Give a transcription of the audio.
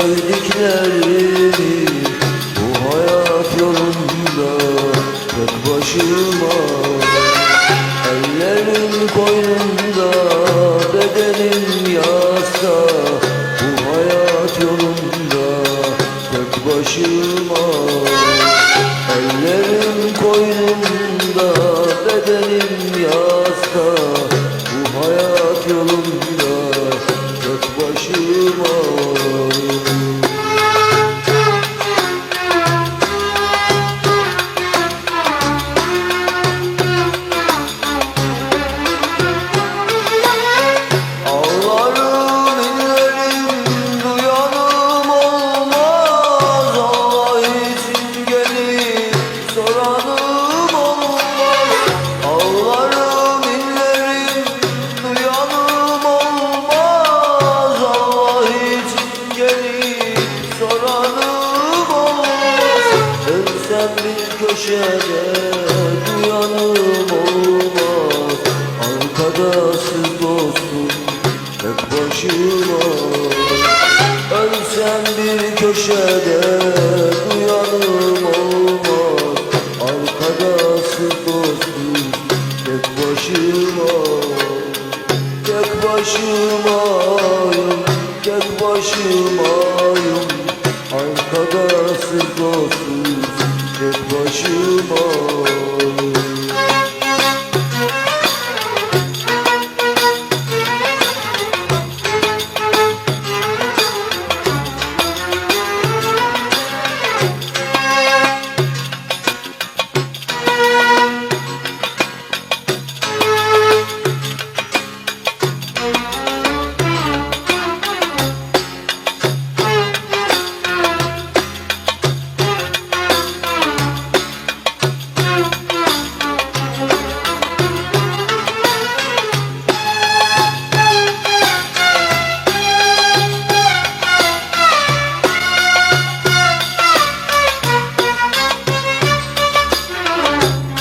Sevdiklerimi Bu hayat yolunda tek başıma. Ellerim koynunda bedenim yasta Bu hayat yolunda tek başıma. Ellerim koynumda bedenim yasta Bu hayat yolunda tek başıma köşede duyanım olmaz. Arkadaşsız dostum tek başıma. Ölsem bir köşede duyanım olmaz. Arkadaşsız dostum tek başıma. Tek başımayım, tek başımayım. Arkadaşsız dostum tek başımayım